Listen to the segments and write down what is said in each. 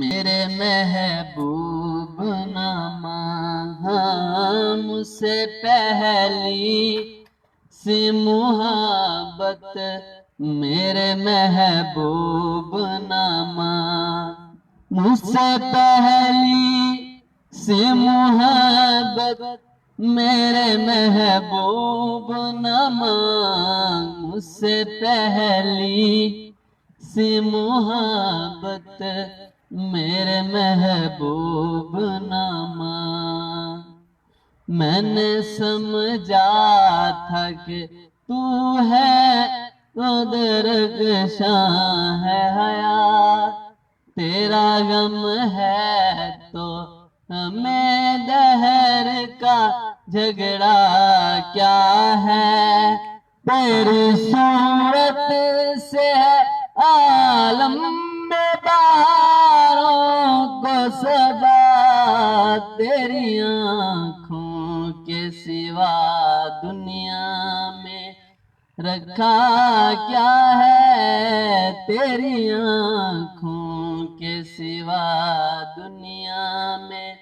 میرے محبوب نامہ ہاں مجھ سے پہلی سی محبت میرے محبوب نامہ۔ مجھ سے پہلی سی محبت میرے محبوب نامہ۔ مجھ سے پہلی سی محبت میرے محبوب نامہ۔ میں نے سمجھا تھا کہ تو ہے قدرت شاہ ہے حیات تیرا غم ہے تو ہمیں دہر کا جھگڑا کیا ہے؟ تیری صورت کو تیری آنکھوں کے سوا دنیا میں رکھا کیا ہے؟ تیری آنکھوں کے سوا دنیا میں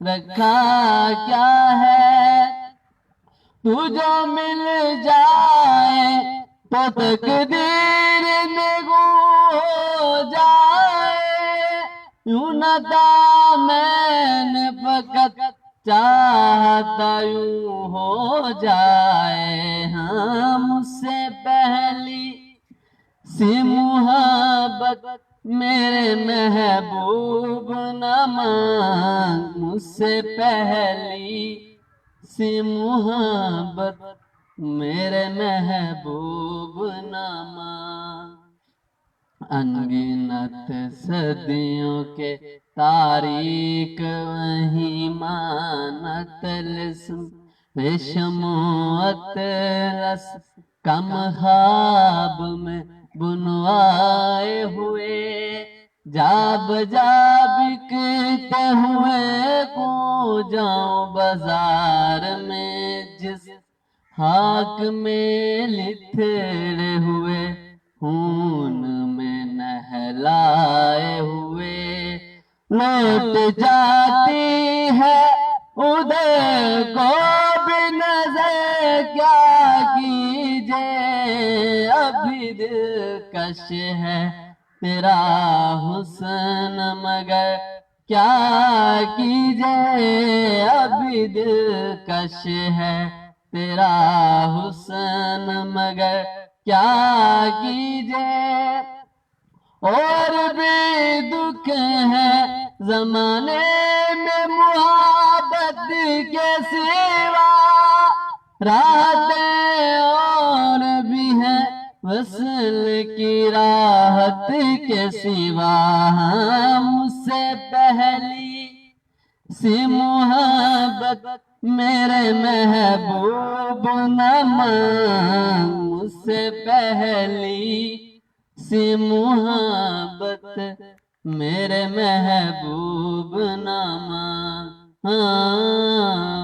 رکھا کیا ہے؟ تو مل جائے تو تقدیر جائے یوں نہ میں نے فقط چاہتا یوں ہو جائے ہاں مجھ سے پہلی سی محبت میرے محبوب نہ مانگ مجھ سے پہلی سی محبت میرے محبوب نہ انگنت صدیوں کے تاریخ وہی مانت لسم پیشموت رس کم خواب میں بنوائے ہوئے جاب جا بکتے ہوئے کو جاؤں بازار میں جس ہاک میں لتھڑے ہوئے خون میں نہلائے ہوئے۔ لوٹ جاتی ہے، ادھر کو بھی نظر کیا کیجے ابھی دل کش ہے تیرا حسن، مگر کیا کیجے ابھی دل کش ہے تیرا حسن، مگر کیا کیجے اور بھی دکھ ہے زمانے میں محبت کے سوا۔ راتیں اور بھی ہیں وصل کی راحت کے سوا۔ مجھ سے پہلی سی محبت میرے محبوب نہ مانگ مجھ سے پہلی سی محبت میرے محبوب نامہ۔ ہاں۔